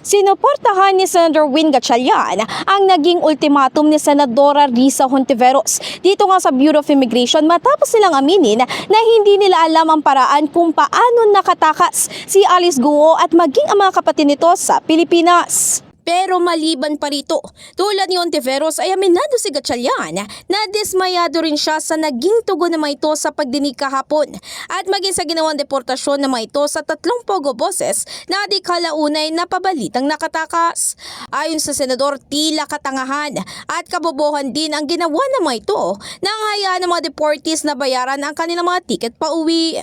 Sinuportahan ni Senator Win Gatchalian ang naging ultimatum ni Senadora Risa Hontiveros dito nga sa Bureau of Immigration matapos silang aminin na hindi nila alam ang paraan kung paano nakatakas si Alice Guo at maging ang mga kapatid nito sa Pilipinas. Pero maliban pa rito, tulad ni Ontiveros ay aminado si Gatchalian na dismayado rin siya sa naging tugon naman ito sa pagdinig kahapon at maging sa ginawang deportasyon naman ito sa tatlong pogo boses na di kalaunay na pabalitang nakatakas. Ayon sa senador, tila katangahan at kabobohan din ang ginawa naman ito nang hayaan ng mga deportees na bayaran ang kanilang mga tiket pa uwi.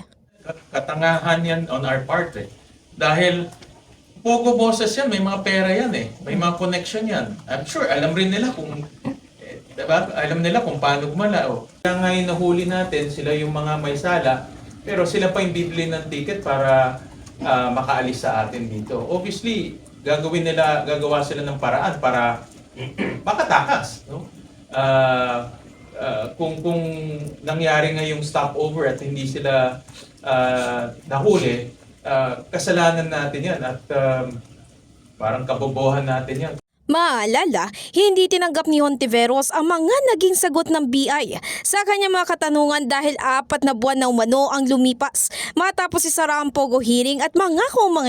katangahan yan on our part eh. Dahil Pogo boses yan, may mga pera yan eh. May mga connection yan. I'm sure, alam rin nila kung eh, diba? alam nila kung paano gumala. Oh. Kaya ngayon nahuli natin, sila yung mga may sala, pero sila pa yung bibili ng ticket para ah, makaalis sa atin dito. Obviously, gagawin nila, gagawa sila ng paraan para makatakas. No? Ah, ah, kung kung nangyari nga yung stopover at hindi sila ah, nahuli, ah, kasalanan natin yan at um, parang kabobohan natin yan. Maalala, hindi tinanggap ni Hontiveros ang mga naging sagot ng BI sa kanyang mga katanungan dahil apat na buwan na umano ang lumipas matapos ang Pogo hearing at mga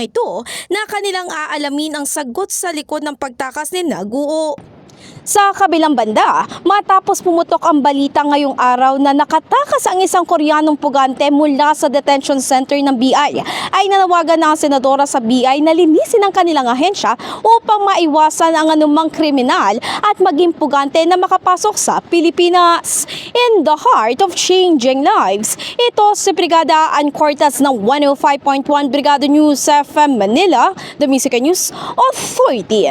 ito na kanilang aalamin ang sagot sa likod ng pagtakas ni Naguo. Sa kabilang banda, matapos pumutok ang balita ngayong araw na nakatakas ang isang Koreanong pugante mula sa detention center ng BI, ay nanawagan na ang senadora sa BI na linisin ang kanilang ahensya upang maiwasan ang anumang kriminal at maging pugante na makapasok sa Pilipinas. In the heart of changing lives, ito si Brigada Ann Cortez ng 105.1 Brigada News FM Manila, the Music News Authority.